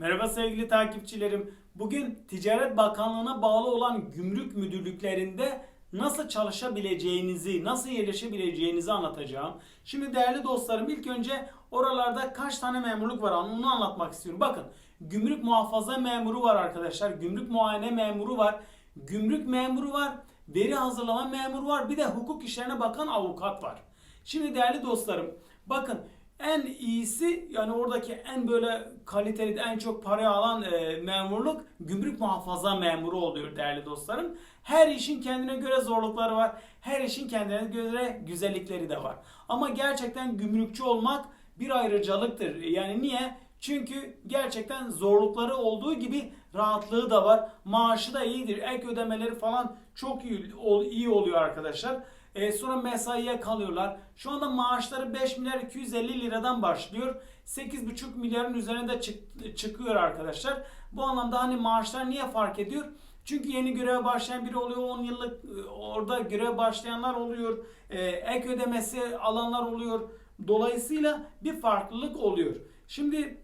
Merhaba sevgili takipçilerim. Bugün Ticaret Bakanlığı'na bağlı olan gümrük müdürlüklerinde nasıl çalışabileceğinizi, nasıl yerleşebileceğinizi anlatacağım. Şimdi değerli dostlarım ilk önce oralarda kaç tane memurluk var onu anlatmak istiyorum. Bakın gümrük muhafaza memuru var arkadaşlar. Gümrük muayene memuru var. Gümrük memuru var. Veri hazırlama memuru var. Bir de hukuk işlerine bakan avukat var. Şimdi değerli dostlarım bakın en iyisi yani oradaki en böyle kaliteli en çok para alan e, memurluk gümrük muhafaza memuru oluyor değerli dostlarım. Her işin kendine göre zorlukları var. Her işin kendine göre güzellikleri de var. Ama gerçekten gümrükçü olmak bir ayrıcalıktır. Yani niye? Çünkü gerçekten zorlukları olduğu gibi rahatlığı da var. Maaşı da iyidir. Ek ödemeleri falan çok iyi, iyi oluyor arkadaşlar. E, sonra mesaiye kalıyorlar. Şu anda maaşları 5 milyar 250 liradan başlıyor. 8,5 milyarın üzerinde çık- çıkıyor arkadaşlar. Bu anlamda hani maaşlar niye fark ediyor? Çünkü yeni göreve başlayan biri oluyor. 10 yıllık e, orada görev başlayanlar oluyor. E, ek ödemesi alanlar oluyor. Dolayısıyla bir farklılık oluyor. Şimdi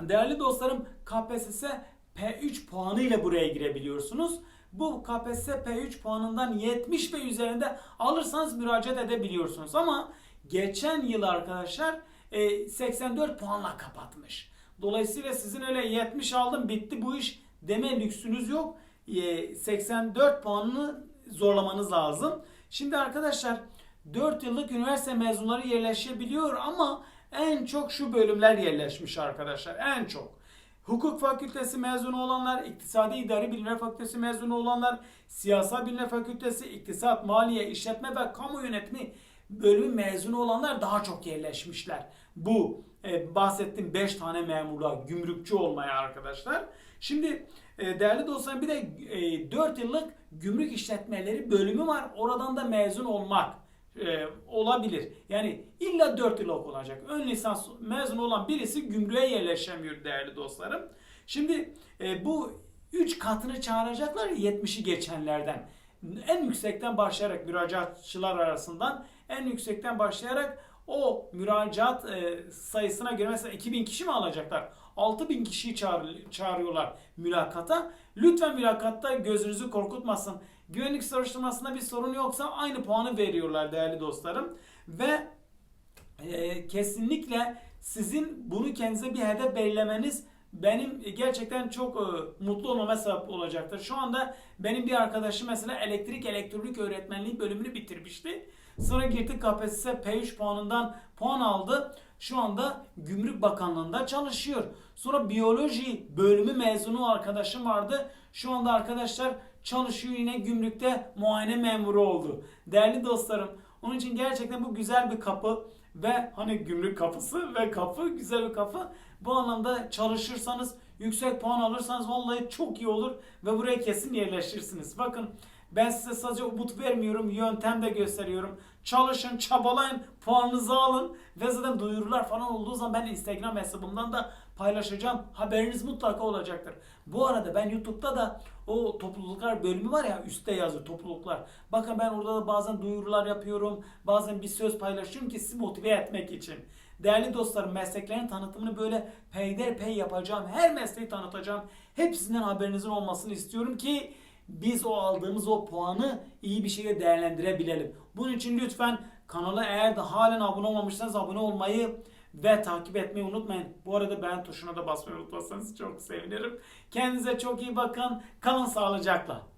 Değerli dostlarım KPSS P3 puanı ile buraya girebiliyorsunuz. Bu KPSS P3 puanından 70 ve üzerinde alırsanız müracaat edebiliyorsunuz. Ama geçen yıl arkadaşlar e, 84 puanla kapatmış. Dolayısıyla sizin öyle 70 aldım bitti bu iş deme lüksünüz yok. E, 84 puanını zorlamanız lazım. Şimdi arkadaşlar 4 yıllık üniversite mezunları yerleşebiliyor ama en çok şu bölümler yerleşmiş arkadaşlar. En çok. Hukuk fakültesi mezunu olanlar, iktisadi idari bilimler fakültesi mezunu olanlar, siyasal bilimler fakültesi, iktisat, maliye, işletme ve kamu yönetimi bölümü mezunu olanlar daha çok yerleşmişler. Bu e, bahsettiğim 5 tane memurluğa, gümrükçü olmaya arkadaşlar. Şimdi e, değerli dostlarım bir de e, 4 yıllık gümrük işletmeleri bölümü var. Oradan da mezun olmak e, olabilir. Yani illa 4 yıl okunacak. Ön lisans mezun olan birisi gümrüğe yerleşemiyor değerli dostlarım. Şimdi e, bu 3 katını çağıracaklar ya 70'i geçenlerden. En yüksekten başlayarak müracaatçılar arasından en yüksekten başlayarak o müracaat e, sayısına göre mesela 2000 kişi mi alacaklar? 6000 kişiyi çağır, çağırıyorlar mülakata. Lütfen mülakatta gözünüzü korkutmasın. Güvenlik soruşturmasında bir sorun yoksa aynı puanı veriyorlar değerli dostlarım. Ve e, kesinlikle sizin bunu kendinize bir hedef belirlemeniz benim gerçekten çok e, mutlu olmama sebep olacaktır. Şu anda benim bir arkadaşım mesela elektrik elektronik öğretmenliği bölümünü bitirmişti. Sonra girdi KPSS P3 puanından puan aldı. Şu anda Gümrük Bakanlığı'nda çalışıyor. Sonra biyoloji bölümü mezunu arkadaşım vardı. Şu anda arkadaşlar çalışıyor yine gümrükte muayene memuru oldu. Değerli dostlarım onun için gerçekten bu güzel bir kapı ve hani gümrük kapısı ve kapı güzel bir kapı. Bu anlamda çalışırsanız yüksek puan alırsanız vallahi çok iyi olur ve buraya kesin yerleşirsiniz. Bakın ben size sadece umut vermiyorum, yöntem de gösteriyorum. Çalışın, çabalayın, puanınızı alın ve zaten duyurular falan olduğu zaman ben Instagram hesabımdan da paylaşacağım. Haberiniz mutlaka olacaktır. Bu arada ben YouTube'da da o topluluklar bölümü var ya üstte yazıyor topluluklar. Bakın ben orada da bazen duyurular yapıyorum. Bazen bir söz paylaşıyorum ki sizi motive etmek için. Değerli dostlarım mesleklerin tanıtımını böyle peyderpey yapacağım. Her mesleği tanıtacağım. Hepsinden haberinizin olmasını istiyorum ki biz o aldığımız o puanı iyi bir şekilde değerlendirebilelim. Bunun için lütfen kanala eğer de halen abone olmamışsanız abone olmayı ve takip etmeyi unutmayın. Bu arada beğen tuşuna da basmayı unutmazsanız çok sevinirim. Kendinize çok iyi bakın. Kalın sağlıcakla.